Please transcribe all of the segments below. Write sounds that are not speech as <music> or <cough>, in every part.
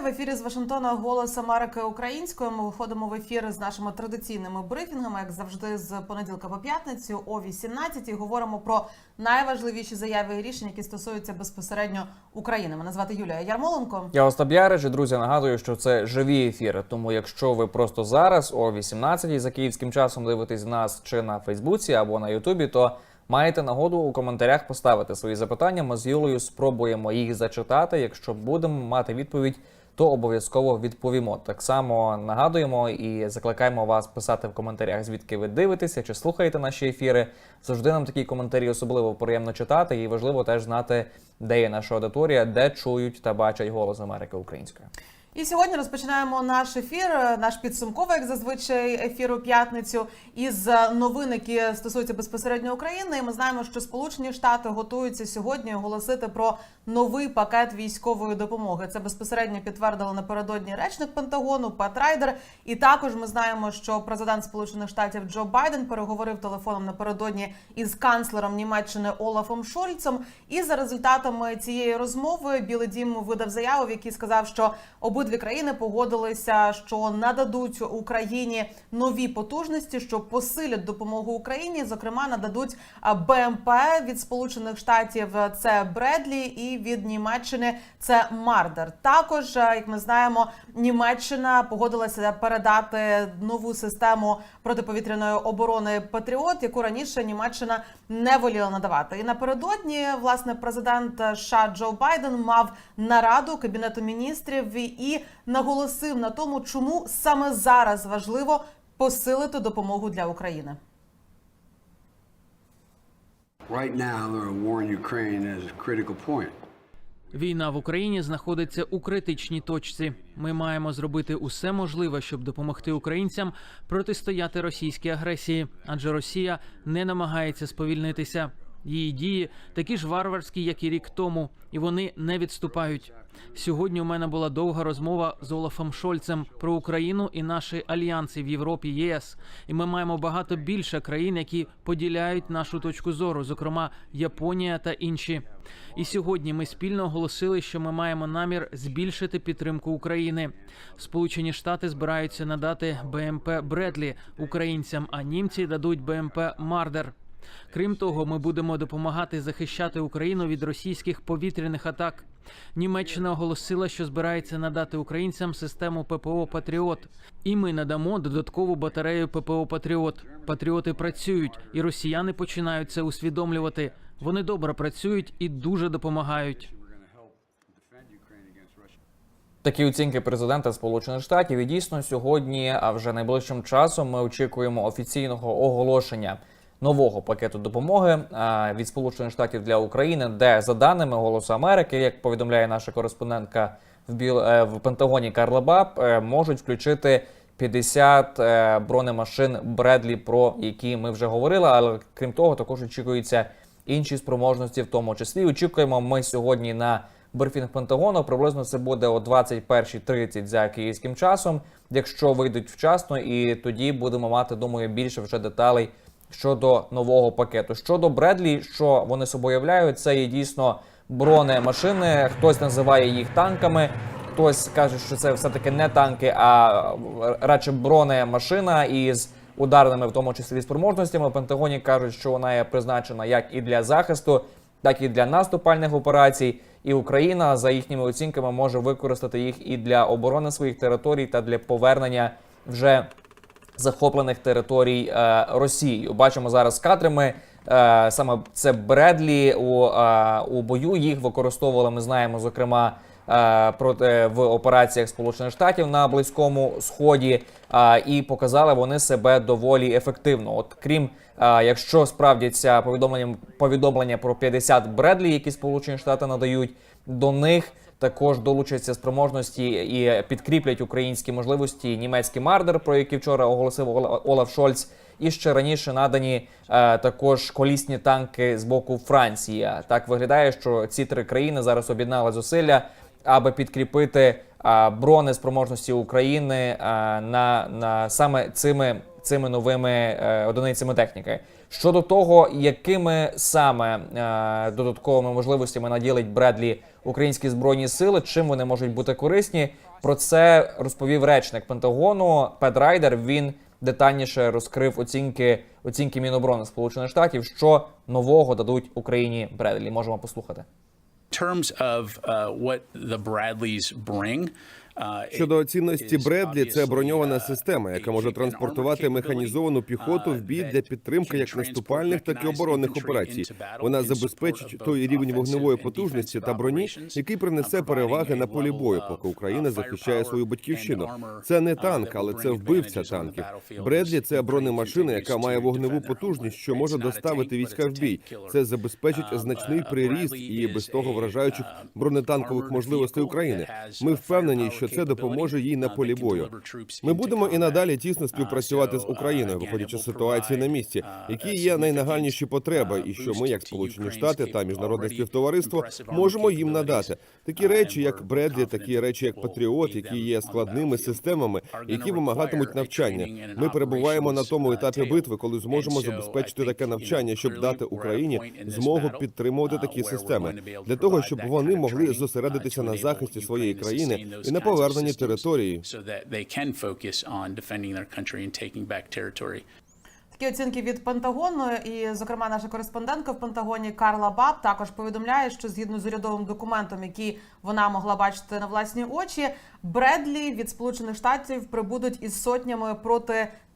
Вітаю в ефірі з Вашингтона Голос Америки українською. Ми виходимо в ефір з нашими традиційними брифінгами, як завжди, з понеділка по п'ятницю о 18 і говоримо про найважливіші заяви і рішення, які стосуються безпосередньо України. Мене звати Юлія Ярмоленко. Я Остап Ярич, і, друзі, нагадую, що це живі ефіри. Тому, якщо ви просто зараз о 18 за київським часом дивитесь нас чи на Фейсбуці або на Ютубі, то маєте нагоду у коментарях поставити свої запитання. Ми з Юлею спробуємо їх зачитати. Якщо будемо мати відповідь, то обов'язково відповімо. Так само нагадуємо і закликаємо вас писати в коментарях, звідки ви дивитеся чи слухаєте наші ефіри. Завжди нам такі коментарі особливо приємно читати, і важливо теж знати, де є наша аудиторія, де чують та бачать голос Америки українською. І сьогодні розпочинаємо наш ефір, е, наш підсумковий, як зазвичай, ефір у п'ятницю із е, новин, які стосуються безпосередньо України. І ми знаємо, що Сполучені Штати готуються сьогодні оголосити про новий пакет військової допомоги. Це безпосередньо підтвердили напередодні речник Пентагону Пет Райдер. І також ми знаємо, що президент Сполучених Штатів Джо Байден переговорив телефоном напередодні із канцлером Німеччини Олафом Шольцем. І за результатами цієї розмови Білий Дім видав заяву, в якій сказав, що обидві країни погодилися, що нададуть Україні нові потужності, що посилять допомогу Україні. Зокрема, нададуть БМП від Сполучених Штатів. Це Бредлі, і від Німеччини це Мардер. Також, як ми знаємо, Німеччина погодилася передати нову систему протиповітряної оборони Патріот, яку раніше Німеччина не воліла надавати. І напередодні власне президент США Джо Байден мав нараду кабінету міністрів і наголосив на тому, чому саме зараз важливо посилити допомогу для України. Right now, the war in Ukraine is a critical point. Війна в Україні знаходиться у критичній точці. Ми маємо зробити усе можливе, щоб допомогти українцям протистояти російській агресії, адже Росія не намагається сповільнитися. Її дії такі ж варварські, як і рік тому, і вони не відступають. Сьогодні у мене була довга розмова з Олафом Шольцем про Україну і наші альянси в Європі ЄС. І ми маємо багато більше країн, які поділяють нашу точку зору, зокрема Японія та інші. І сьогодні ми спільно оголосили, що ми маємо намір збільшити підтримку України. Сполучені Штати збираються надати БМП Бредлі українцям, а німці дадуть БМП Мардер. Крім того, ми будемо допомагати захищати Україну від російських повітряних атак. Німеччина оголосила, що збирається надати українцям систему ППО Патріот, і ми надамо додаткову батарею ППО Патріот. Патріоти працюють, і росіяни починають це усвідомлювати. Вони добре працюють і дуже допомагають. Такі оцінки президента Сполучених Штатів і дійсно сьогодні, а вже найближчим часом, ми очікуємо офіційного оголошення нового пакету допомоги від Сполучених Штатів для України, де за даними Голосу Америки, як повідомляє наша кореспондентка в Біл е, в Пентагоні Карла Баб, е, можуть включити 50 е, бронемашин Бредлі, про які ми вже говорили. Але крім того, також очікуються інші спроможності, в тому числі. Очікуємо ми сьогодні на брифінг Пентагону. Приблизно це буде о 21.30 за київським часом, якщо вийдуть вчасно, і тоді будемо мати, думаю, більше вже деталей щодо нового пакету. Щодо Бредлі, що вони собою являють, це є дійсно бронемашини. Хтось називає їх танками. Хтось каже, що це все-таки не танки, а радше бронемашина із ударними, в тому числі спроможностями. В Пентагоні кажуть, що вона є призначена як і для захисту, так і для наступальних операцій. І Україна за їхніми оцінками може використати їх і для оборони своїх територій та для повернення вже захоплених територій е, Росією. Бачимо зараз кадрами. Е, саме це Бредлі у, е, у бою їх використовували. Ми знаємо, зокрема. е, Проти в операціях Сполучених Штатів на близькому сході і показали вони себе доволі ефективно. От крім якщо справдяться повідомлення повідомлення про 50 Бредлі, які Сполучені Штати надають до них також долучаться спроможності і підкріплять українські можливості німецький мардер, про який вчора оголосив Ола- Олаф Шольц. І ще раніше надані е, також колісні танки з боку Франції. Так виглядає, що ці три країни зараз об'єднали зусилля, аби підкріпити е, бронеспроможності України е, на, на саме цими цими новими е, одиницями техніки. Щодо того, якими саме е, додатковими можливостями наділить Бредлі українські збройні сили, чим вони можуть бути корисні, про це розповів речник Пентагону Пет Райдер. Він детальніше розкрив оцінки оцінки Міноборони Сполучених Штатів, що нового дадуть Україні Бредлі. Можемо послухати. terms of uh, what the Bradleys bring. Uh, Щодо цінності Бредлі, це броньована uh, система, яка може транспортувати механізовану піхоту в бій uh, для підтримки як наступальних, так і оборонних операцій. Вона забезпечить той рівень вогневої потужності та броні, який uh, принесе переваги на полі бою, поки uh, Україна захищає свою батьківщину. Це не uh, танк, але це вбивця танків. Бредлі це бронемашина, яка має вогневу потужність, що може доставити війська в бій. Це забезпечить Um, значний uh, приріст і без того вражаючих uh, бронетанкових можливостей України. Ми uh, впевнені, що це допоможе їй на полі бою. Ми будемо і надалі тісно співпрацювати з Україною, виходячи з ситуації на місці, які є найнагальніші потреби, і що ми, як Сполучені Штати та міжнародне співтовариство, можемо їм надати такі речі, як Бредлі, такі речі, як Патріот, які є складними системами, які вимагатимуть навчання. Ми перебуваємо на тому етапі битви, коли зможемо забезпечити таке навчання, щоб дати Україні змогу підтримувати такі системи для того, щоб вони могли зосередитися на захисті своєї країни і на поверненні території. Такі оцінки від Пентагону, і, зокрема, наша кореспондентка в Пентагоні Карла Баб також повідомляє, що згідно з урядовим документом, який вона могла бачити на власні очі, Бредлі від Сполучених Штатів прибудуть із сотнями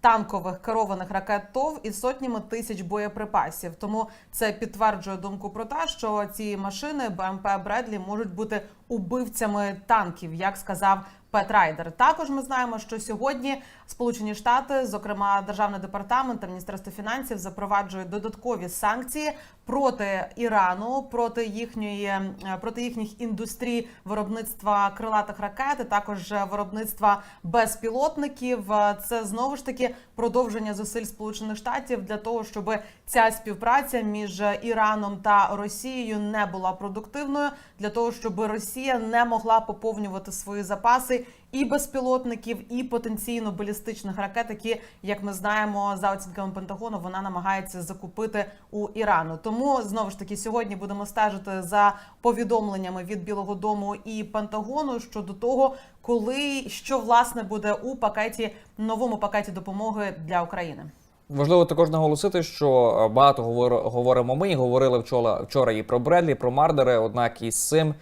протитанкових керованих ракет ТОВ і сотнями тисяч боєприпасів. Тому це підтверджує думку про те, що ці машини БМП Бредлі можуть бути убивцями танків, як сказав Пет Райдер. Також ми знаємо, що сьогодні Сполучені Штати, зокрема Державний департамент та Міністерство фінансів, запроваджують додаткові санкції проти Ірану, проти їхньої е, проти їхніх індустрій виробництва крилатих ракет, і також е, виробництва безпілотників. Е, Це знову ж таки продовження зусиль Сполучених Штатів для того, щоб ця співпраця між Іраном та Росією не була продуктивною, для того, щоб Росія не могла поповнювати свої запаси і безпілотників, і потенційно балістичних ракет, які, як ми знаємо, за оцінками Пентагону, вона намагається закупити у Ірану. Тому знову ж таки сьогодні будемо стежити за повідомленнями від Білого Дому і Пентагону щодо того, коли що власне буде у пакеті новому пакеті допомоги для України. Важливо також наголосити, що багато говор- говоримо ми, говорили вчора, вчора і про Бредлі, про Мардери. Однак із цим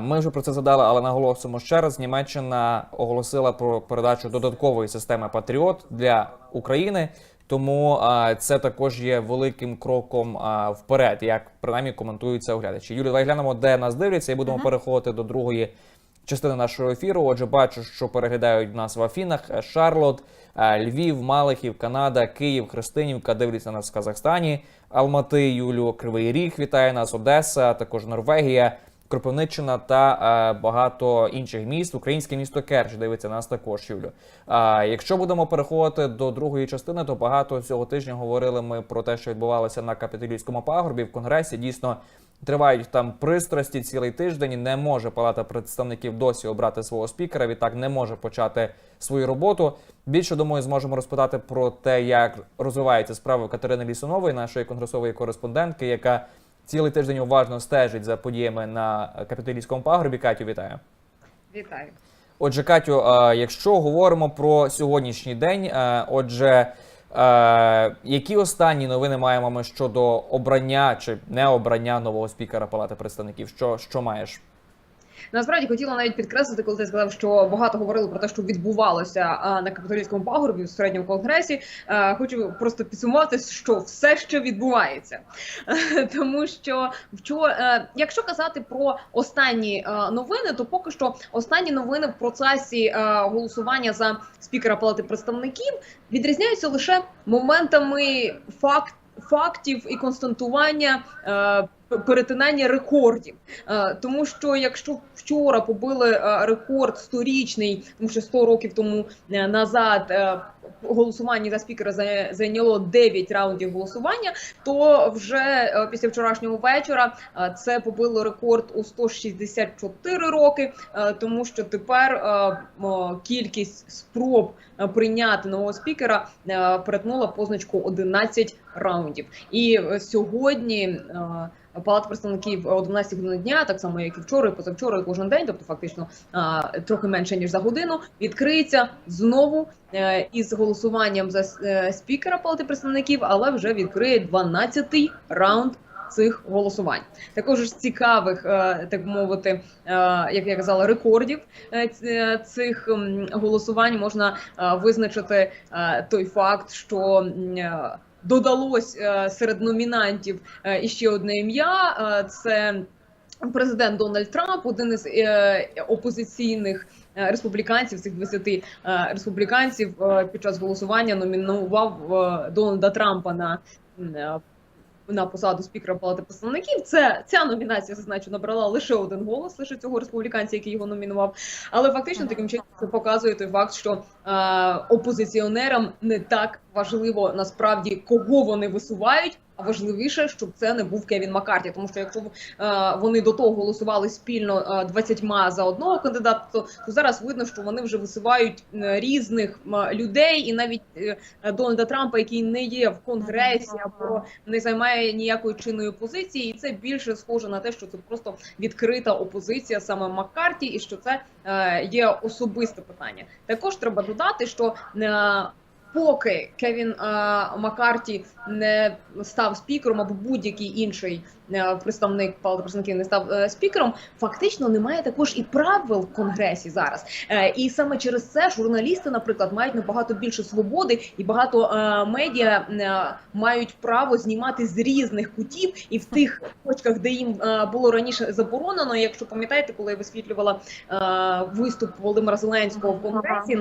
ми вже про це задали, але наголосимо ще раз. Німеччина оголосила про передачу додаткової системи Патріот для України. Тому це також є великим кроком вперед, як принаймні коментуються оглядачі. Юлі, давай глянемо, де нас дивляться, і будемо переходити до другої частини нашого ефіру. Отже, бачу, що переглядають нас в Афінах, Шарлот, Львів, Малихів, Канада, Київ, Христинівка. Дивляться нас в Казахстані, Алмати, Юлю, Кривий Ріг. Вітає нас Одеса, також Норвегія. Кропивниччина та е, багато інших міст. Українське місто Керч дивиться нас також, Юлю. А якщо будемо переходити до другої частини, то багато цього тижня говорили ми про те, що відбувалося на капітолійському пагорбі в конгресі. Дійсно тривають там пристрасті цілий тиждень. Не може палата представників досі обрати свого спікера. Відтак не може почати свою роботу. Більше думаю, зможемо розпитати про те, як розвиваються справи Катерини Лісунової, нашої конгресової кореспондентки, яка цілий тиждень уважно стежить за подіями на капітолійському пагорбі. Катю, вітаю. Вітаю. Отже, Катю, е, якщо говоримо про сьогоднішній день, е, отже, е, які останні новини маємо ми щодо обрання чи необрання нового спікера Палати представників? Що, що маєш? Насправді хотіла навіть підкреслити, коли ти сказав, що багато говорили про те, що відбувалося на капітолійському пагорбі в середньому конгресі. Е, Хочу просто підсумувати, що все ще відбувається, <laughs> тому що вчора, якщо казати про останні е, новини, то поки що останні новини в процесі е, голосування за спікера Палати представників відрізняються лише моментами факт. Фактів і констатування е, перетинання рекордів. Е, Тому що якщо вчора побили е, рекорд сторічний, тому що 100 років тому е, назад голосування за спікера зайняло 9 раундів голосування, то вже е, після вчорашнього вечора е, це побило рекорд у 164 роки, е, тому що тепер кількість спроб прийняти нового спікера перетнула позначку 11 раундів. І сьогодні. Палата представників о 12 години дня, так само як і вчора, і позавчора, і кожен день, тобто фактично трохи менше ніж за годину, відкриється знову із голосуванням за е, спікера Палати представників, але вже відкриє 12-й раунд. Цих голосувань також з цікавих, е, так мовити, е, як я казала, рекордів цих голосувань можна визначити той факт, що додалось серед номінантів іще одне ім'я. Це президент Дональд Трамп, один із опозиційних. Е, Республіканців цих 20 е, республіканців е, під час голосування номінував Дональда Трампа на на посаду спікера Палати представників. Це ця номінація зазначу набрала лише один голос, лише цього республіканця, який його номінував. Але фактично таким чином це показує той факт, що е, опозиціонерам не так важливо насправді кого вони висувають. А важливіше, щоб це не був Кевін Маккарті, тому що якщо е, вони до того голосували спільно е, 20 за одного кандидата, то, то зараз видно, що вони вже висувають е, різних людей, і навіть е, Дональда Трампа, який не є в конгресі або не займає ніякої чинної позиції, і це більше схоже на те, що це просто відкрита опозиція саме Маккарті, і що це е, є особисте питання. Також треба додати, що е, поки Кевін е, Маккарті не став спікером або будь-який інший представник Палати представників не став е, спікером, фактично немає також і правил в конгресі зараз. Е, і саме через це журналісти, наприклад, мають набагато більше свободи, і багато е, медіа е, мають право знімати з різних кутів і в тих точках, де їм е, було раніше заборонено. Якщо пам'ятаєте, коли я висвітлювала е, виступ Володимира Зеленського в конгресі,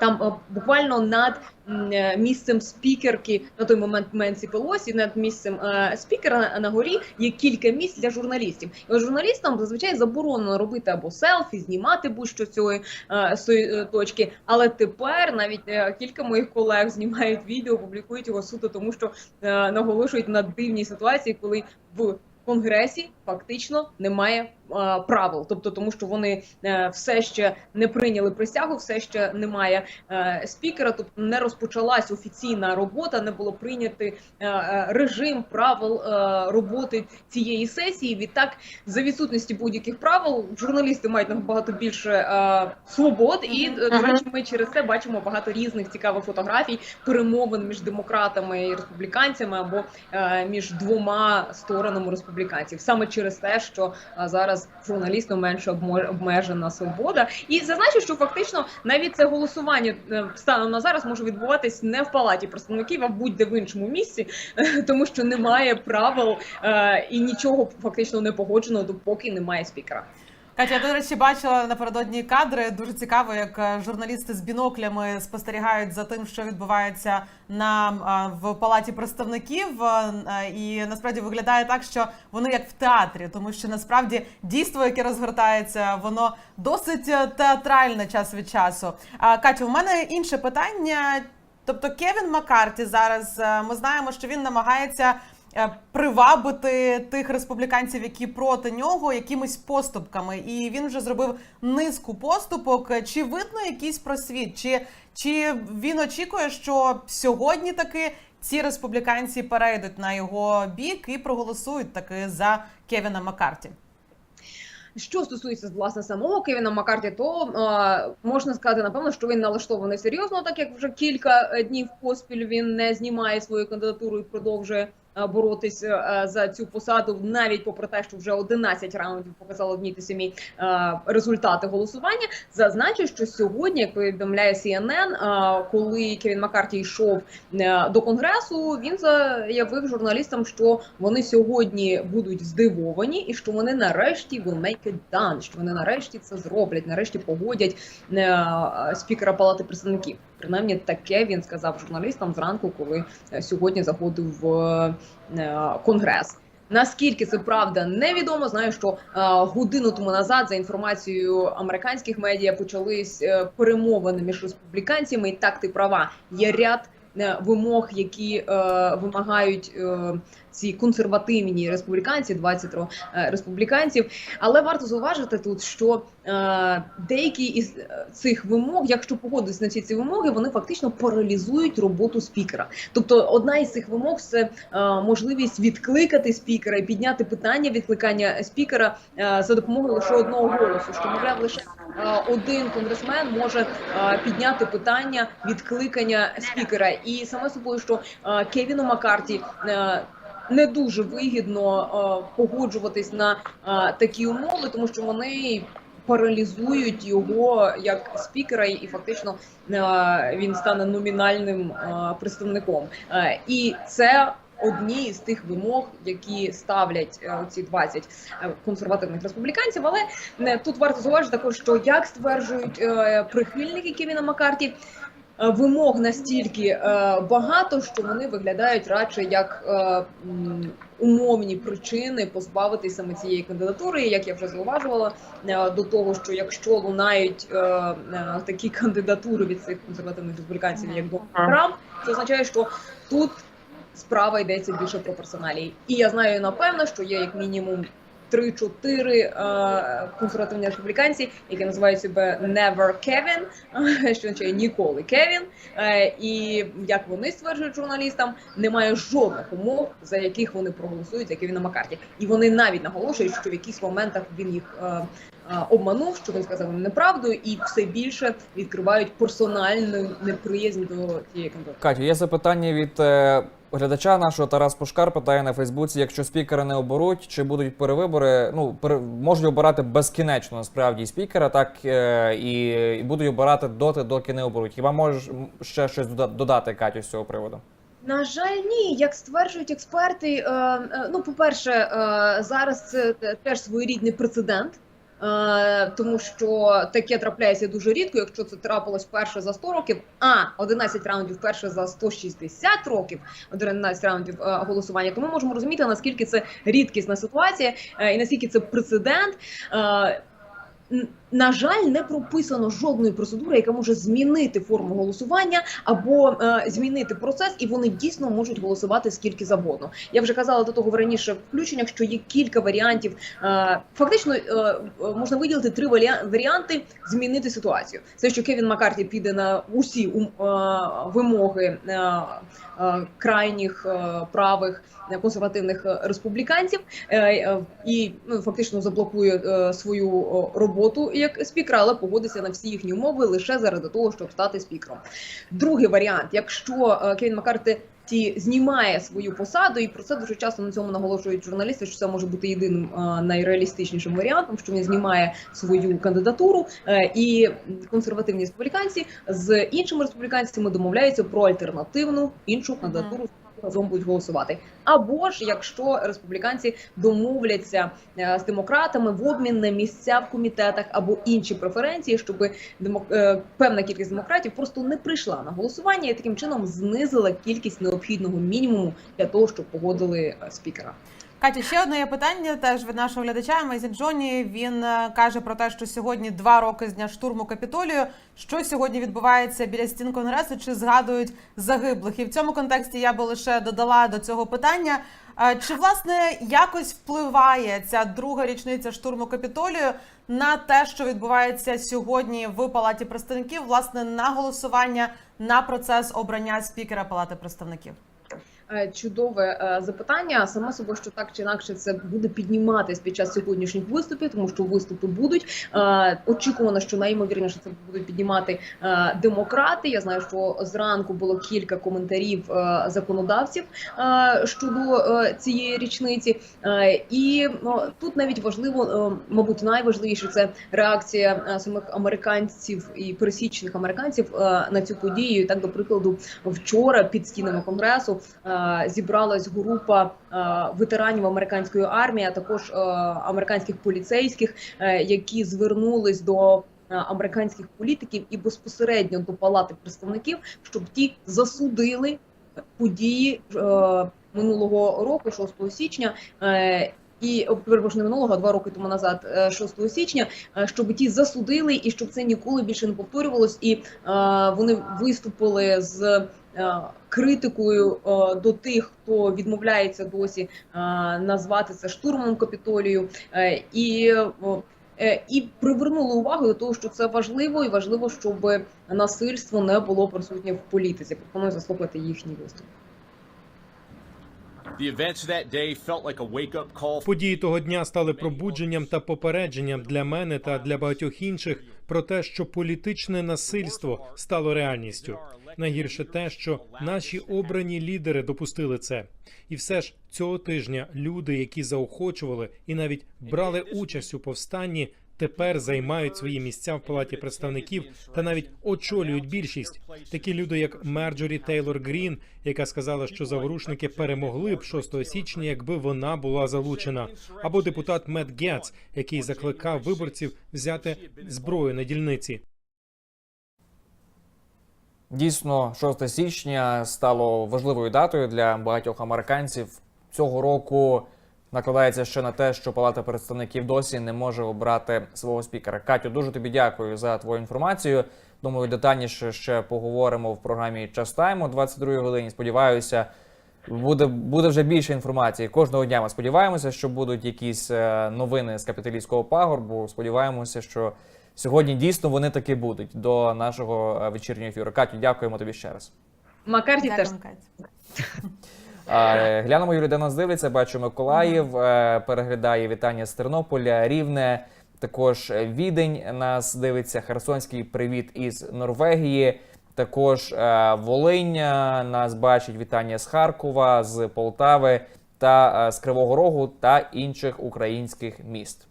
там е, буквально над е, місцем спікерки на той момент Менсі Пелосі, над місцем е, спікера на горі є кілька місць для журналістів. І от журналістам зазвичай заборонено робити або селфі, знімати будь-що цієї е, е, точки. Але тепер навіть е, кілька моїх колег знімають відео, публікують його суто, тому що наголошують на дивній ситуації, коли в конгресі фактично немає правил, тобто тому, що вони е, все ще не прийняли присягу, все ще немає е, спікера, тобто не розпочалась офіційна робота, не було прийняти е, е, режим правил е, роботи цієї сесії. Відтак, за відсутності будь-яких правил, журналісти мають набагато більше е, свобод, і е, до речі, ми через це бачимо багато різних цікавих фотографій перемовин між демократами і республіканцями або е, між двома сторонами республіканців, саме через те, що е, зараз журналістам менше обмежена свобода, і зазначу, що фактично навіть це голосування е, станом на зараз може відбуватись не в палаті представників, а будь-де в іншому місці, <laughs> тому що немає правил е, і нічого фактично не погоджено, допоки немає спікера. Катя, я, до речі, бачила напередодні кадри. Дуже цікаво, як е, журналісти з біноклями спостерігають за тим, що відбувається на в палаті представників. е, е, І насправді виглядає так, що вони як в театрі, тому що насправді дійство, яке розгортається, воно досить театральне час від часу. Катя, у мене інше питання. Тобто, Кевін Маккарті зараз ми знаємо, що він намагається привабити тих республіканців, які проти нього, якимись поступками. І він вже зробив низку поступок. Чи видно якийсь просвіт? Чи, чи він очікує, що сьогодні таки ці республіканці перейдуть на його бік і проголосують таки за Кевіна Маккарті? Що стосується власне самого Кевіна Маккарті, то е, можна сказати напевно, що він налаштований серйозно, так як вже кілька е, днів поспіль він не знімає свою кандидатуру і продовжує е, боротись е, за цю посаду, навіть попри те, що вже 11 раундів показали одні ті самі е, результати голосування. Зазначу, що сьогодні, як повідомляє CNN, е, коли Кевін Маккарті йшов е, до конгресу, він заявив журналістам, що вони сьогодні будуть здивовані, і що вони нарешті will make it done, що вони нарешті це зроблять, нарешті погодять е, спікера Палати представників. Принаймні таке він сказав журналістам зранку, коли е, сьогодні заходив в е, конгрес. Наскільки це правда, невідомо. Знаю, що е, годину тому назад, за інформацією американських медіа, почались перемовини між республіканцями. І так ти права. Є ряд вимог, які вимагають ці консервативні республіканці, 20 е, республіканців. Але варто зауважити тут, що е, деякі із е, цих вимог, якщо погодитись на всі ці вимоги, вони фактично паралізують роботу спікера. Тобто, одна із цих вимог це можливість відкликати спікера і підняти питання відкликання спікера за допомогою лише одного голосу. Що мовляв, лише один конгресмен може підняти питання відкликання спікера. І саме собою, що Кевіну Маккарті не дуже вигідно погоджуватись на такі умови, тому що вони паралізують його як спікера, і фактично він стане номінальним представником. І це одні з тих вимог, які ставлять е, ці 20 е, консервативних республіканців. Але е, тут варто зауважити також, що як стверджують прихильники Кевіна Маккарті, вимог настільки е, багато, що вони виглядають радше як е, умовні причини позбавитись саме цієї кандидатури. Як я вже зауважувала, е, до того, що якщо лунають е, е, такі кандидатури від цих консервативних республіканців, як Дональд Трамп, це означає, що тут справа йдеться більше про персоналії. І я знаю напевно, що є як мінімум. 3-4 е, консервативні республіканці, які називають себе Never Kevin, <laughs> що означає ніколи Кевін. Е, і як вони стверджують журналістам, немає жодних умов, за яких вони проголосують за Кевіна Маккарті. І вони навіть наголошують, що в якихось моментах він їх е, обманув, що він сказав неправду, і все більше відкривають персональну неприязнь до тієї кандидатури. Катю, є запитання від глядача нашого Тарас Пушкар питає на Фейсбуці: якщо спікера не оберуть, чи будуть перевибори? Ну пере, можуть обирати безкінечно насправді спікера, так е, і, і будуть обирати доти, доки не оберуть. Хіба можеш ще щось додати, Катю, з цього приводу? На жаль, ні, як стверджують експерти. Е, е, ну, по-перше, е, зараз це теж своєрідний прецедент. Е, тому що таке трапляється дуже рідко, якщо це трапилось вперше за 100 років, а 11 раундів вперше за 160 років, 11 раундів е, голосування. Тому можемо розуміти, наскільки це рідкісна ситуація е, і наскільки це прецедент. На жаль, не прописано жодної процедури, яка може змінити форму голосування або е, змінити процес, і вони дійсно можуть голосувати скільки завгодно. Я вже казала до того в раніше включеннях, що є кілька варіантів. Е, фактично е, е, можна виділити три варіа- варіанти змінити ситуацію. Це що Кевін Маккарті піде на усі е, вимоги е, е, крайніх е, правих консервативних республіканців і ну, фактично заблокує свою роботу як спікера, але погодиться на всі їхні умови лише заради того, щоб стати спікером. Другий варіант, якщо е, Кевін Маккарті Ті знімає свою посаду, і про це дуже часто на цьому наголошують журналісти, що це може бути єдиним е, найреалістичнішим варіантом, що він знімає свою кандидатуру, е, і консервативні республіканці з іншими республіканцями домовляються про альтернативну іншу кандидатуру. Разом будуть голосувати, або ж якщо республіканці домовляться е, з демократами в обмін на місця в комітетах або інші преференції, щоб демок... е, певна кількість демократів просто не прийшла на голосування і таким чином знизила кількість необхідного мінімуму для того, щоб погодили е, спікера. Катя, ще одне є питання теж від нашого глядача Мейзін Джоні. Він е, каже про те, що сьогодні два роки з дня штурму капітолію. Що сьогодні відбувається біля стін конгресу? Чи згадують загиблих? І в цьому контексті я би лише додала до цього питання. е, Чи власне якось впливає ця друга річниця штурму капітолію на те, що відбувається сьогодні в палаті представників, власне, на голосування на процес обрання спікера Палати представників? Е, Чудове е, запитання. Саме собою, що так чи інакше це буде підніматись під час сьогоднішніх виступів, тому що виступи будуть. Е, Очікувано, що найімовірніше це будуть піднімати демократи. Я знаю, що зранку було кілька коментарів законодавців щодо цієї річниці. І ну, тут навіть важливо, мабуть, найважливіше це реакція самих американців і пересічних американців на цю подію. Так, до прикладу, вчора під стінами конгресу зібралась група е, ветеранів американської армії, а також е, американських поліцейських, е, які звернулись до. Американських політиків і безпосередньо до палати представників, щоб ті засудили події минулого року, 6 січня. І не минулого, два роки тому назад, е, 6 січня, щоб ті засудили і щоб це ніколи більше не повторювалось. І е, вони виступили з критикою е, до тих, хто відмовляється досі е, назвати це штурмом капітолію, е, і е, і привернули увагу до того, що це важливо, і важливо, щоб насильство не було присутнє в політиці. Пропоную заслухати їхній виступ. Події того дня стали пробудженням та попередженням для мене та для багатьох інших про те, що політичне насильство стало реальністю. Найгірше те, що наші обрані лідери допустили це. І все ж цього тижня люди, які заохочували і навіть брали участь у повстанні, тепер займають свої місця в палаті представників та навіть очолюють більшість. Такі люди, як Мерджорі Тейлор Грін, яка сказала, що заворушники перемогли б 6 січня, якби вона була залучена, або депутат Мет Гетц, який закликав виборців взяти зброю на дільниці. Дійсно, 6 січня стало важливою датою для багатьох американців. Цього року накладається ще на те, що Палата представників досі не може обрати свого спікера. Катю, дуже тобі дякую за твою інформацію. Думаю, детальніше ще поговоримо в програмі Час Тайм о 22 годині. Сподіваюся, буде, буде вже більше інформації. Кожного дня ми сподіваємося, що будуть якісь е, новини з капіталійського пагорбу. Сподіваємося, що сьогодні дійсно вони таки будуть до нашого е, вечірнього ефіру. Катю, дякуємо тобі ще раз. Макарті теж <laughs> Глянемо, Юрій, де нас дивиться. Бачу Миколаїв, е, переглядає вітання з Тернополя, Рівне. Також е, Відень нас дивиться. Херсонський привіт із Норвегії. Також е, Волинь е, нас бачить вітання з Харкова, з Полтави та е, з Кривого Рогу та інших українських міст.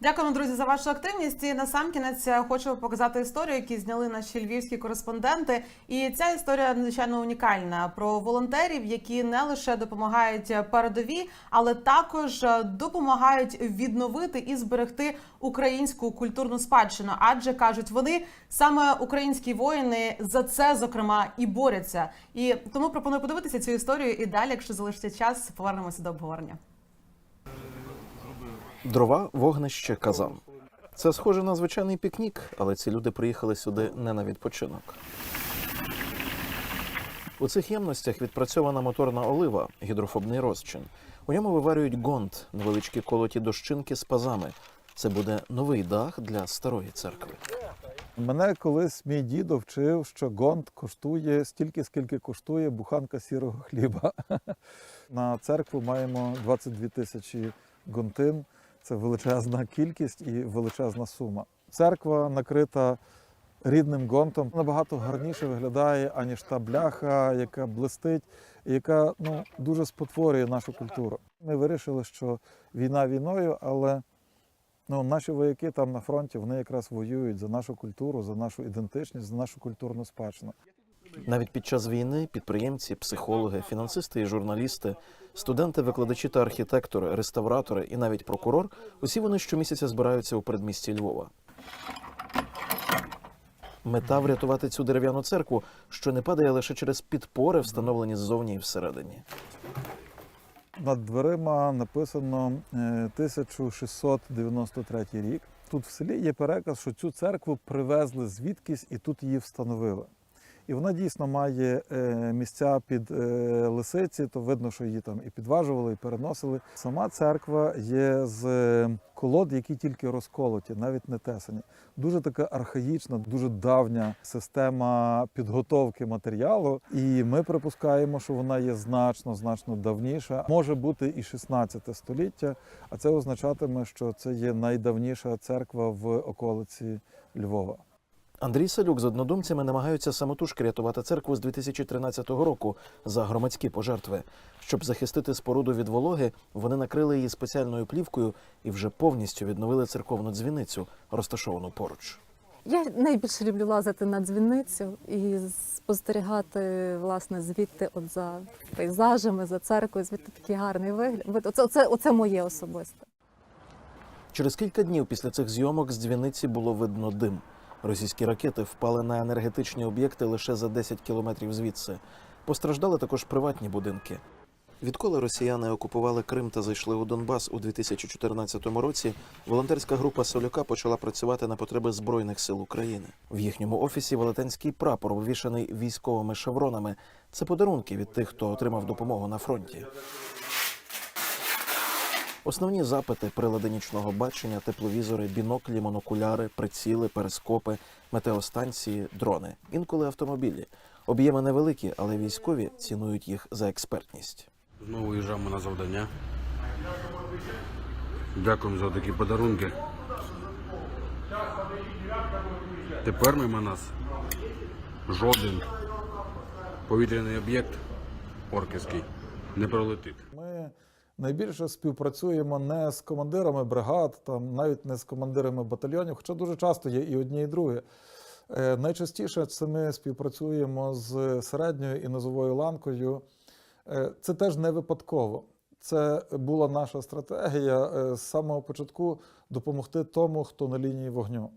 Дякуємо, друзі, за вашу активність. І насамкінець е, хочу показати історію, які зняли наші львівські кореспонденти. І ця історія надзвичайно унікальна про волонтерів, які не лише допомагають передовій, але також е, допомагають відновити і зберегти українську культурну спадщину. Адже кажуть, вони саме українські воїни за це зокрема і борються. І тому пропоную подивитися цю історію. І далі, якщо залишиться час, повернемося до обговорення. Дрова, вогнище, казан. Це схоже на звичайний пікнік, але ці люди приїхали сюди не на відпочинок. У цих ємностях відпрацьована моторна олива, гідрофобний розчин. У ньому виварюють гонт, невеличкі колоті дощинки з пазами. Це буде новий дах для старої церкви. Мене колись мій дідо вчив, що гонт коштує стільки, скільки коштує буханка сірого хліба. <laughs> На церкву маємо 22 тисячі гонтин. Це величезна кількість і величезна сума. Церква накрита рідним гонтом набагато гарніше виглядає, аніж та бляха, яка блистить, яка ну, дуже спотворює нашу культуру. Ми вирішили, що війна війною, але Ну, наші вояки там на фронті вони якраз воюють за нашу культуру, за нашу ідентичність, за нашу культурну спадщину. Навіть під час війни підприємці, психологи, фінансисти і журналісти, студенти, викладачі та архітектори, реставратори і навіть прокурор усі вони щомісяця збираються у передмісті Львова. Мета врятувати цю дерев'яну церкву, що не падає лише через підпори, встановлені ззовні і всередині. Над дверима написано е, 1693 рік. Тут в селі є переказ, що цю церкву привезли звідкись і тут її встановили. І вона дійсно має е, місця під е, лисиці, то видно, що її там і підважували, і переносили. Сама церква є з е, колод, які тільки розколоті, навіть не тесані. Дуже така архаїчна, дуже давня система підготовки матеріалу. І ми припускаємо, що вона є значно, значно давніша. Може бути і 16 століття, а це означатиме, що це є найдавніша церква в околиці Львова. Андрій Салюк з однодумцями намагаються самотужки рятувати церкву з 2013 року за громадські пожертви. Щоб захистити споруду від вологи, вони накрили її спеціальною плівкою і вже повністю відновили церковну дзвіницю, розташовану поруч. Я найбільше люблю лазити на дзвіницю і спостерігати власне звідти, от за пейзажами, за церквою, звідти такий гарний вигляд. Оце, оце, оце моє особисте. Через кілька днів після цих зйомок з дзвіниці було видно дим. Російські ракети впали на енергетичні об'єкти лише за 10 кілометрів звідси. Постраждали також приватні будинки. Відколи росіяни окупували Крим та зайшли у Донбас у 2014 році, волонтерська група Солюка почала працювати на потреби збройних сил України. В їхньому офісі велетенський прапор, обвішаний військовими шевронами. Це подарунки від тих, хто отримав допомогу на фронті. Основні запити прилади нічного бачення, тепловізори, біноклі, монокуляри, приціли, перископи, метеостанції, дрони, інколи автомобілі. Об'єми невеликі, але військові цінують їх за експертність. Знову їжджаємо на завдання. Дякуємо за такі подарунки. Тепер мимо нас жоден повітряний об'єкт орківський не пролетить. Найбільше співпрацюємо не з командирами бригад, там навіть не з командирами батальйонів, хоча дуже часто є і одні, і другі. Е, Найчастіше це ми співпрацюємо з середньою і низовою ланкою. Е, Це теж не випадково. Це була наша стратегія е, з самого початку допомогти тому, хто на лінії вогню.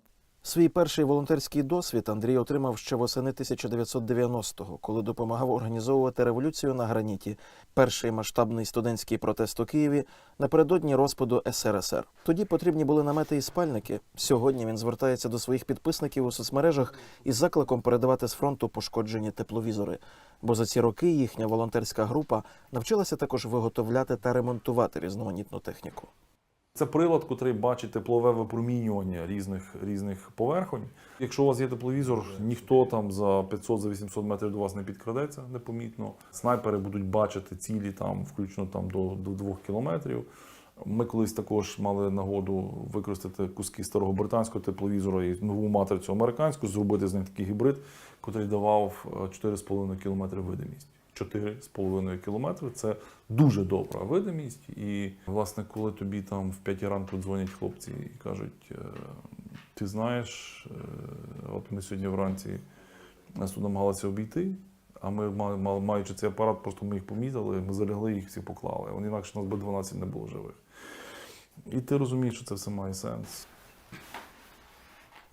Свій перший волонтерський досвід Андрій отримав ще восени 1990-го, коли допомагав організовувати революцію на граніті, перший масштабний студентський протест у Києві напередодні розпаду СРСР. Тоді потрібні були намети і спальники. Сьогодні він звертається до своїх підписників у соцмережах із закликом передавати з фронту пошкоджені тепловізори. Бо за ці роки їхня волонтерська група навчилася також виготовляти та ремонтувати різноманітну техніку. Це прилад, який бачить теплове випромінювання різних різних поверхонь. Якщо у вас є тепловізор, ніхто там за 500-800 метрів до вас не підкрадеться непомітно. Снайпери будуть бачити цілі там, включно там до, до 2 кілометрів. Ми колись також мали нагоду використати куски старого британського тепловізора і нову матрицю американську, зробити з них такий гібрид, який давав е, 4,5 кілометри видимість. 4,5 кілометри це дуже добра видимість. І, власне, коли тобі там в 5 ранку дзвонять хлопці і кажуть, е, ти знаєш, е, от ми сьогодні вранці нас намагалися обійти, а ми, маючи цей апарат, просто ми їх помітили, ми залягли, їх всі поклали. Вони інакше нас би 12 не було живих. І ти розумієш, що це все має сенс.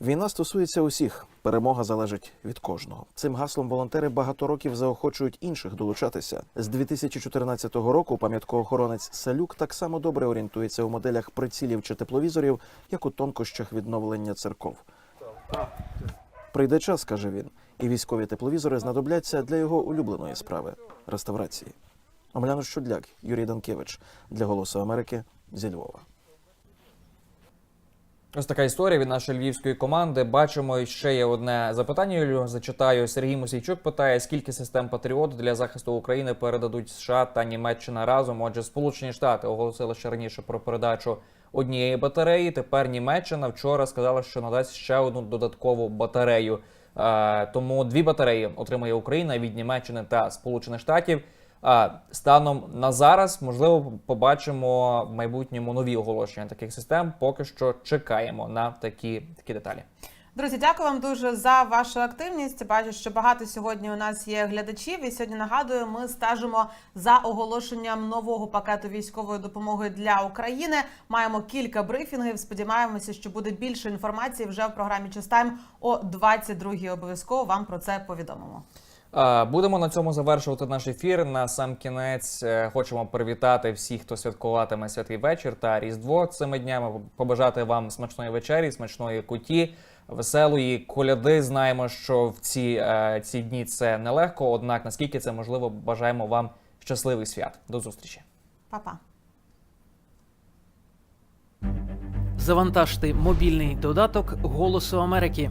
Війна стосується усіх. Перемога залежить від кожного. Цим гаслом волонтери багато років заохочують інших долучатися. З 2014 року пам'яткоохоронець Салюк так само добре орієнтується у моделях прицілів чи тепловізорів, як у тонкощах відновлення церков. Прийде час, каже він, і військові тепловізори знадобляться для його улюбленої справи реставрації. Омеляно Щудляк, Юрій Данкевич для Голосу Америки зі Львова. Ось така історія від нашої львівської команди. Бачимо ще є одне запитання. Юлю зачитаю. Сергій Мусійчук питає, скільки систем Патріот для захисту України передадуть США та Німеччина разом. Отже, Сполучені Штати оголосили ще раніше про передачу однієї батареї. Тепер Німеччина вчора сказала, що надасть ще одну додаткову батарею. Е, тому дві батареї отримає Україна від Німеччини та Сполучених Штатів. Станом на зараз, можливо, побачимо в майбутньому нові оголошення таких систем. Поки що чекаємо на такі, такі деталі. Друзі, дякую вам дуже за вашу активність. Бачу, що багато сьогодні у нас є глядачів. І сьогодні нагадую, ми стежимо за оголошенням нового пакету військової допомоги для України. Маємо кілька брифінгів. Сподіваємося, що буде більше інформації вже в програмі Чистайм о 22-й. Обов'язково вам про це повідомимо. Будемо на цьому завершувати наш ефір. На сам кінець е, хочемо привітати всіх, хто святкуватиме святий вечір та Різдво цими днями. Побажати вам смачної вечері, смачної куті, веселої коляди. Знаємо, що в ці, е, ці дні це нелегко. Однак, наскільки це можливо, бажаємо вам щасливих свят. До зустрічі. Па-па. Завантажте мобільний додаток Голосу Америки.